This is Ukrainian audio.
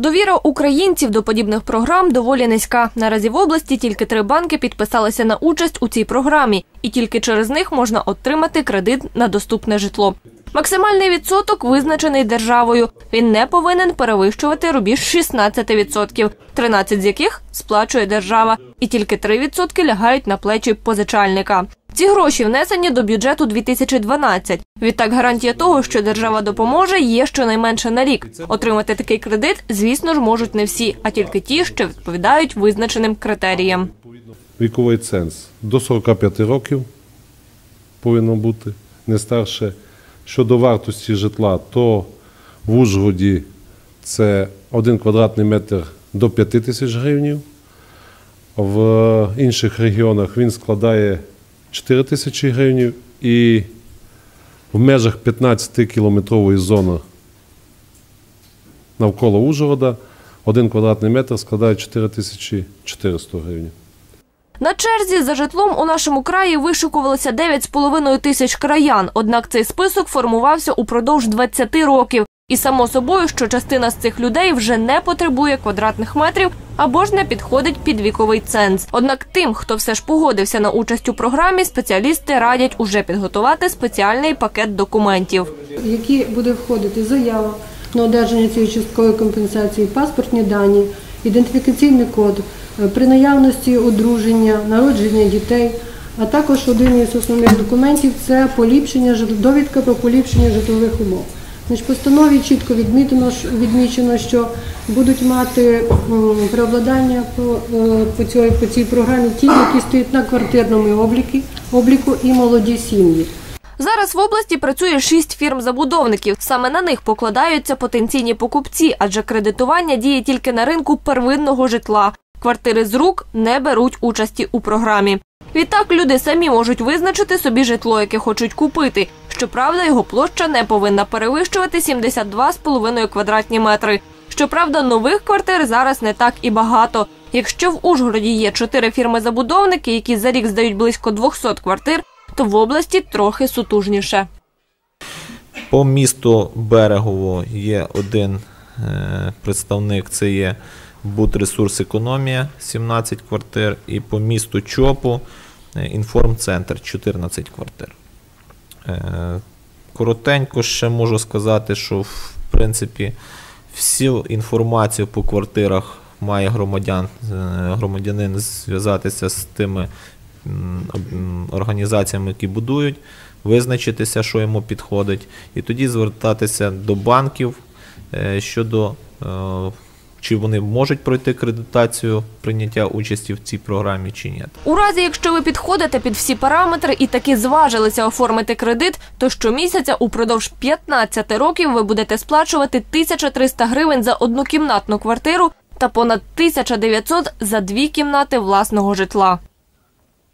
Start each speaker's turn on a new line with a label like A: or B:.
A: Довіра українців до подібних програм доволі низька. Наразі в області тільки три банки підписалися на участь у цій програмі, і тільки через них можна отримати кредит на доступне житло. Максимальний відсоток визначений державою. Він не повинен перевищувати рубіж 16%, 13 з яких сплачує держава, і тільки 3% лягають на плечі позичальника. Ці гроші внесені до бюджету 2012. Відтак гарантія того, що держава допоможе, є щонайменше на рік. Отримати такий кредит, звісно ж, можуть не всі, а тільки ті, що відповідають визначеним критеріям.
B: Віковий ценз до 45 років повинно бути, не старше. Щодо вартості житла, то в Ужгороді це 1 квадратний метр до 5 тисяч гривень. В інших регіонах він складає 4 тисячі гривень і в межах 15-кілометрової зони навколо Ужгорода 1 квадратний метр складає 4400 гривень.
A: На черзі за житлом у нашому краї вишукувалося 9,5 тисяч краян. Однак цей список формувався упродовж 20 років. І само собою, що частина з цих людей вже не потребує квадратних метрів або ж не підходить під віковий ценз. Однак тим, хто все ж погодився на участь у програмі, спеціалісти радять уже підготувати спеціальний пакет документів.
C: в які буде входити заява на одержання цієї часткової компенсації, паспортні дані, ідентифікаційний код, е, при наявності одруження, народження дітей, а також один із основних документів це поліпшення довідка про поліпшення житлових умов. В постанові чітко відмітено, відмічено, що будуть мати преобладання по, е, по, цій, по цій програмі ті, які стоять на квартирному обліку і молоді сім'ї.
A: Зараз в області працює шість фірм-забудовників. Саме на них покладаються потенційні покупці, адже кредитування діє тільки на ринку первинного житла. Квартири з рук не беруть участі у програмі. Відтак люди самі можуть визначити собі житло, яке хочуть купити. Щоправда, його площа не повинна перевищувати 72,5 квадратні метри. Щоправда, нових квартир зараз не так і багато. Якщо в Ужгороді є чотири фірми-забудовники, які за рік здають близько 200 квартир, то в області трохи сутужніше.
D: По місту Берегово є один е, представник, це є Будресурс Економія, 17 квартир, і по місту Чопу е, інформцентр 14 квартир. Е, коротенько ще можу сказати, що в принципі всю інформацію по квартирах має громадян, громадянин зв'язатися з тими організаціями, які будують, визначитися, що йому підходить, і тоді звертатися до банків е, щодо е, чи вони можуть пройти кредитацію прийняття участі в цій програмі чи ні.
A: У разі, якщо ви підходите під всі параметри і таки зважилися оформити кредит, то щомісяця упродовж 15 років ви будете сплачувати 1300 гривень за однокімнатну квартиру та понад 1900 за дві кімнати власного житла.